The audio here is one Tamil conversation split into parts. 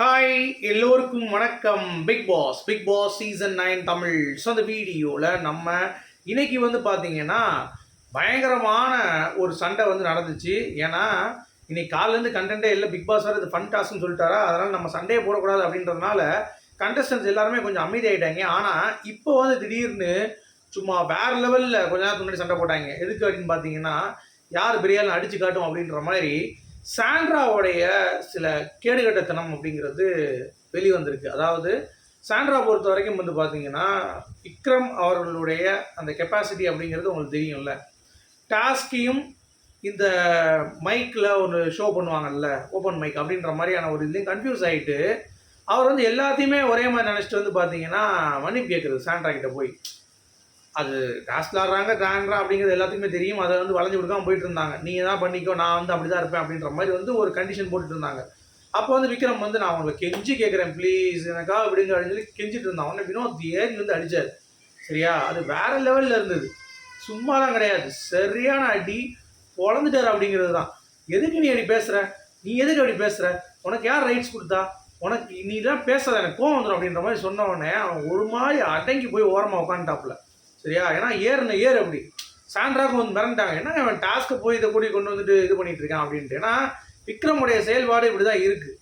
ஹாய் எல்லோருக்கும் வணக்கம். Bigg Boss Bigg Boss season nine Tamil. So அந்த வீடியோவில் நம்ம இன்னைக்கு வந்து பார்த்தீங்கன்னா பயங்கரமான ஒரு சண்டை வந்து நடந்துச்சு. ஏன்னா இன்னைக்கு காலிலேருந்து கண்டென்ட்டே இல்லை. பிக் பாஸ் வேறு இது ஃபன் டாஸ்க்னு சொல்லிட்டாரா? அதனால் நம்ம சண்டையை போடக்கூடாது அப்படின்றதுனால கண்டஸ்டன்ஸ் எல்லாருமே கொஞ்சம் அமைதியாயிட்டாங்க. ஆனால் இப்போ வந்து திடீர்னு சும்மா வேற லெவலில் கொஞ்ச நேரத்துக்கு முன்னாடி சண்டை போட்டாங்க. எதுக்கு அப்படின்னு பார்த்தீங்கன்னா யார் பிரியாணி அடிச்சு காட்டும் அப்படின்ற மாதிரி சாண்ட்ராவுடைய சில கேடுகட்டத்தனம் அப்படிங்கிறது வெளிவந்திருக்கு. அதாவது சாண்ட்ரா பொறுத்த வரைக்கும் வந்து பார்த்தீங்கன்னா விக்ரம் அவர்களுடைய அந்த கெப்பாசிட்டி அப்படிங்கிறது உங்களுக்கு தெரியும்ல. டாஸ்கியும் இந்த மைக்கில் ஒரு ஷோ பண்ணுவாங்கல்ல ஓப்பன் மைக் அப்படின்ற மாதிரியான ஒரு இதுலையும் கன்ஃபியூஸ் ஆகிட்டு அவர் வந்து எல்லாத்தையுமே ஒரே மாதிரி நினச்சிட்டு வந்து பார்த்தீங்கன்னா மன்னிப்பு கேட்குறது சாண்ட்ரா கிட்ட போய். அது டாஸ்க் ஆடுறாங்க தாண்டா அப்படிங்கிறது எல்லாத்துக்குமே தெரியும். அதை வந்து வளைஞ்சு கொடுக்காம போயிட்டு இருந்தாங்க நீங்கள் தான் பண்ணிக்கோ நான் வந்து அப்படி தான் இருப்பேன் அப்படின்ற மாதிரி வந்து ஒரு கண்டிஷன் போட்டுட்டு இருந்தாங்க அப்போ வந்து விக்ரம் வந்து நான் உங்களை கெஞ்சி கேட்குறேன் ப்ளீஸ் எனக்கா அப்படிங்க அப்படின்னு சொல்லி கெஞ்சிட்டு இருந்தான். உடனே வினோத் ஏறி வந்து அடிச்சார். சரியா? அது வேற லெவலில் இருந்தது. சும்மாலாம் கிடையாது. சரியான அடி பொழந்துட்டார் அப்படிங்கிறது தான். எதுக்கு நீ அப்படி பேசுகிற நீ எதுக்கு அப்படி பேசுகிற உனக்கு யார் ரைட்ஸ் கொடுத்தா? உனக்கு நீ தான் பேசாத எனக்கு கோவம் வந்துடும் அப்படின்ற மாதிரி சொன்ன உடனே அவன் ஒரு மாதிரி அடங்கி போய் ஓரமாக உட்காந்துட்டாப்புல. சரியா? ஏன்னா ஏறுன ஏறு அப்படி. சாண்ட்ராக்கு வந்து மிரண்டாங்க. என்ன அவன் டாஸ்க்கு போய் இதை கூடி கொண்டு வந்துட்டு இது பண்ணிட்டு இருக்கான் அப்படின்ட்டு. ஏன்னா விக்ரமுடைய செயல்பாடு இப்படி தான் இருக்குது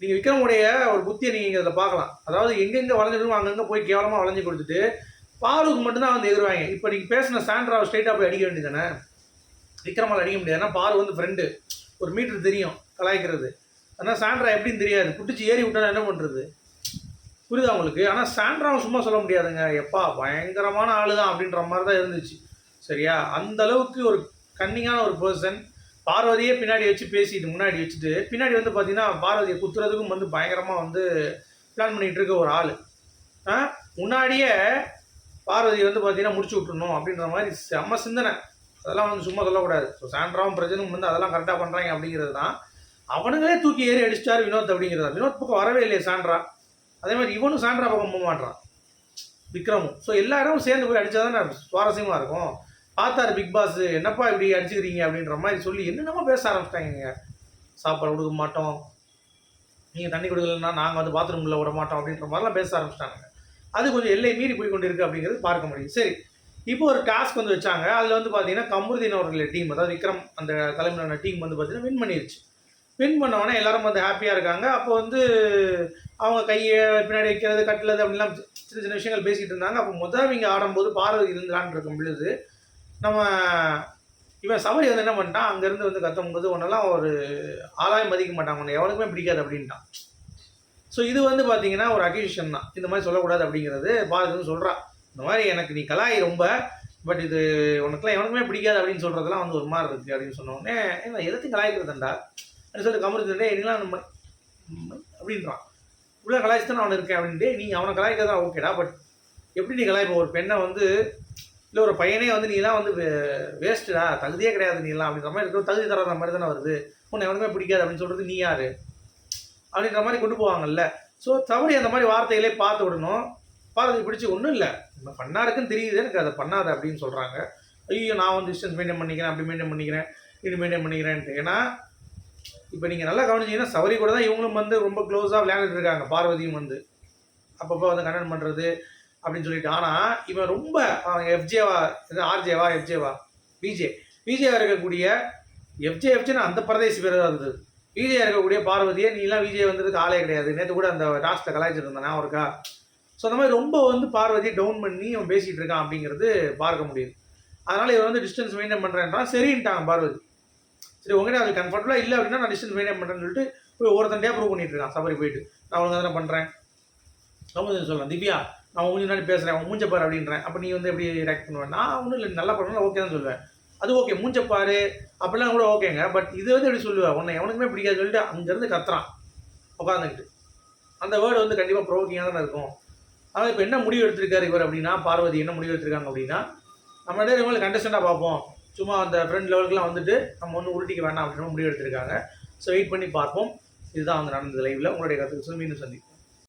நீங்கள் விக்ரமுடைய ஒரு புத்தியை நீங்கள் இதில் பார்க்கலாம். அதாவது எங்கெங்கே வளைஞ்சிடும் அங்கங்கே போய் கேவலமாக வளைஞ்சு கொடுத்துட்டு பாலுக்கு மட்டும்தான் வந்து எதிர்வாங்க இப்போ நீங்கள் பேசின சாண்ட்ராவை ஸ்ட்ரைட்டாக போய் அடிக்க வேண்டியதானே விக்ரமால் அடிக்க முடியாது. ஏன்னா பாரு வந்து ஃப்ரெண்டு ஒரு மீட்டர் தெரியும் கலாய்க்கிறது. ஆனால் சாண்ட்ரா எப்படின்னு தெரியாது. குட்டிச்சு ஏறி விட்டா என்ன பண்ணுறது புரியுதா உங்களுக்கு? ஆனால் சாண்ட்ராவை சும்மா சொல்ல முடியாதுங்க. எப்பா பயங்கரமான ஆளு தான் அப்படின்ற மாதிரி தான் இருந்துச்சு. சரியா? அந்த அளவுக்கு ஒரு கன்னிங்கான ஒரு பர்சன் பார்வதியே பின்னாடி வச்சு பேசிட்டு முன்னாடி வச்சுட்டு பின்னாடி வந்து பார்த்தீங்கன்னா பார்வதியை குத்துறதுக்கும் வந்து பயங்கரமாக வந்து பிளான் பண்ணிகிட்டு இருக்க ஒரு ஆள். முன்னாடியே பார்வதி வந்து பார்த்தீங்கன்னா முடிச்சு விட்டுணும் அப்படின்ற மாதிரி செம்ம சிந்தனை. அதெல்லாம் வந்து சும்மா சொல்லக்கூடாது. ஸோ சாண்ட்ராவும் பிரஜனும் வந்து அதெல்லாம் கரெக்டாக பண்ணுறாங்க அப்படிங்கிறது தான். அவனுங்களே தூக்கி ஏறி அடிச்சிட்டாரு வினோத் அப்படிங்கிறதா. வினோத் பக்கம் வரவே இல்லையே சாண்ட்ரா. அதே மாதிரி இவனும் சாண்ட்ரா பக்கம் போக மாட்டான் விக்ரமும். ஸோ எல்லா இடமும் சேர்ந்து போய் அடித்தா தானே சுவாரஸ்யமாக இருக்கும். பார்த்தாரு பிக் பாஸ் என்னப்பா இப்படி அடிச்சுக்கிறீங்க? அப்படின்ற மாதிரி சொல்லி என்னென்னமோ பேச ஆரம்பிச்சிட்டாங்க சாப்பாடு கொடுக்க மாட்டோம். நீங்கள் தண்ணி கொடுக்கலன்னா நாங்கள் வந்து பாத்ரூமில் விட மாட்டோம் அப்படின்ற மாதிரிலாம் பேச ஆரம்பிச்சிட்டாங்க. அது கொஞ்சம் எல்லை மீறி போய் கொண்டு இருக்கு அப்படிங்கிறது பார்க்க முடியும். சரி இப்போ ஒரு டாஸ்க் வந்து வச்சாங்க. அதில் வந்து பார்த்தீங்கன்னா கமருதீன் அவர்களுடைய டீம் அதாவது விக்ரம் அந்த தலைமையிலான டீம் வந்து பார்த்தீங்கன்னா வின் பண்ணிருச்சு. வின் பண்ணவொடனே எல்லாரும் வந்து ஹாப்பியாக இருக்காங்க. அப்போ வந்து அவங்க கையை பின்னாடி வைக்கிறது கட்டுறது அப்படிலாம் சின்ன சின்ன விஷயங்கள் பேசிக்கிட்டு இருந்தாங்க. அப்போ முதல் இங்கே ஆடும்போது பார்வதி இருந்தான்னு இருக்கும் பொழுது நம்ம இவன் சபரி வந்து என்ன பண்ணிட்டான்? அங்கேருந்து வந்து கத்தும்போது உன்னெல்லாம் ஒரு ஆளாயம் மதிக்க மாட்டாங்க உன்னை எவனுக்குமே பிடிக்காது அப்படின்ட்டான். ஸோ இது வந்து பார்த்தீங்கன்னா ஒரு அக்யூஷன் தான். இந்த மாதிரி சொல்லக்கூடாது அப்படிங்கிறது பாரதி வந்து சொல்கிறான் இந்த மாதிரி எனக்கு நீ கலாய் ரொம்ப பட் இது உனக்குலாம் எவனுக்குமே பிடிக்காது அப்படின்னு சொல்கிறதெல்லாம் வந்து ஒரு மாதிரி இருக்குது அப்படின்னு சொன்னோடனே எதுக்கு கலாய்க்கிறதுண்டா? என்ன சொல்லிட்டு கமருத்துட்டே என்னலாம் நம்ம அப்படின்றான். உள்ள கலாய்ச்சி தான் அவன் இருக்கேன் அப்படின்ட்டு நீ அவனை கலாய்க்கிறதா ஓகேடா பட் எப்படி நீ கலாய்ப்ப? ஒரு பெண்ணை வந்து இல்லை ஒரு பையனே வந்து நீலாம் வந்து வேஸ்ட்டுடா தகுதியே கிடையாது நீலாம் அப்படின்ற மாதிரி இருக்கிற தகுதி தராத மாதிரி தானே வருது. உன்னை எவனுமே பிடிக்காது அப்படின்னு சொல்கிறது நீ யார்? அப்படின்ற மாதிரி கொண்டு போவாங்கல்ல. ஸோ தவறி அந்த மாதிரி வார்த்தைகளே பார்த்து விடணும் பார்த்து பிடிச்சி ஒன்றும் இல்லை நம்ம பண்ணா இருக்குன்னு தெரியுது எனக்கு அதை பண்ணாத அப்படின்னு சொல்கிறாங்க ஐயோ நான் வந்து டிஸ்டன்ஸ் மெயின்டைன் பண்ணிக்கிறேன் அப்படி மெயின்டைன் பண்ணிக்கிறேன் இது மெயின்டைன் பண்ணிக்கிறேன்ட்டு. ஏன்னா இப்போ நீங்கள் நல்லா கவனிச்சிங்கன்னா சவரி கூட தான் இவங்களும் வந்து ரொம்ப க்ளோஸாக விளையாண்டுட்டு இருக்காங்க. பார்வதியும் வந்து. அப்பப்போ வந்து கண்டனம் பண்ணுறது அப்படின்னு சொல்லிட்டு. ஆனால் இவன் ரொம்ப எஃப்ஜேவா இது ஆர்ஜேவா எஃப்ஜேவா பிஜே பிஜேவாக இருக்கக்கூடிய எஃப்ஜே எஃப்ஜேன்னு அந்த பிரதேச பேர் தான் இருந்தது விஜயா இருக்கக்கூடிய பார்வதியை நீலாம் விஜய் வந்ததுக்கு ஆளே கிடையாது. நேற்று கூட அந்த டாஸ்ட்டை கலாய்ச்சிருந்தேன் நான் இருக்கா? ஸோ அந்த மாதிரி ரொம்ப வந்து பார்வதியை டவுன் பண்ணி அவன் பேசிகிட்டு இருக்கான் அப்படிங்கிறது பார்க்க முடியுது. அதனால் இவர் வந்து டிஸ்டன்ஸ் மெயின்டைன் பண்ணுறேன்றான் சரின்ட்டாங்க பார்வதி. சரி உங்ககிட்ட அது கம்ஃபர்டபுளாக இல்லை அப்படின்னா நான் டிஸ்டன்ஸ் மெயின்டைன் பண்ணுறேன்னு சொல்லிட்டு போய் ஒருத்தண்டியாக ப்ரூவ் பண்ணிட்டு இருக்கான். சபரி போயிட்டு நான் ஒழுங்காக தானே பண்ணுறேன் ரொம்ப சொல்கிறேன் திவ்யா நான் மூஞ்சி நாள் பேசுகிறேன் அவன் மூஞ்சப்பார் அப்படின்றேன். அப்போ நீ வந்து எப்படி ரியாக்ட் பண்ணுவேன் நான் ஒன்றும் இல்லை நல்லா பண்ணணும் ஓகே தான் சொல்லுவேன். அது ஓகே மூஞ்ச பாரு. அப்படிலாம் கூட ஓகேங்க பட் இது வந்து எப்படி சொல்லுவேன் உன்னை எவனுக்குமே பிடிக்காது சொல்லிட்டு அங்கேருந்து கத்துறான். உட்காந்துக்கிட்டு அந்த வேர்டு வந்து கண்டிப்பாக ப்ரோக்கிங்காக தானே இருக்கும். ஆனால் இப்போ என்ன முடிவு எடுத்திருக்காரு இவர் அப்படின்னா பார்வதி என்ன முடிவு எடுத்திருக்காங்க அப்படின்னா நம்ம இடையே இவங்களை கண்டஸ்டண்டாக பார்ப்போம். சும்மா அந்த ஃப்ரெண்ட் லெவலுக்குலாம் வந்துட்டு நம்ம ஒன்றும் உருட்டிக்க வேண்டாம் அப்படின்னு முடிவு எடுத்திருக்காங்க. ஸோ வெயிட் பண்ணி பார்ப்போம். இதுதான் வந்து நடந்தது லைவில் உங்களுடைய கருத்துக்கு மீண்டும் சந்திப்போம்.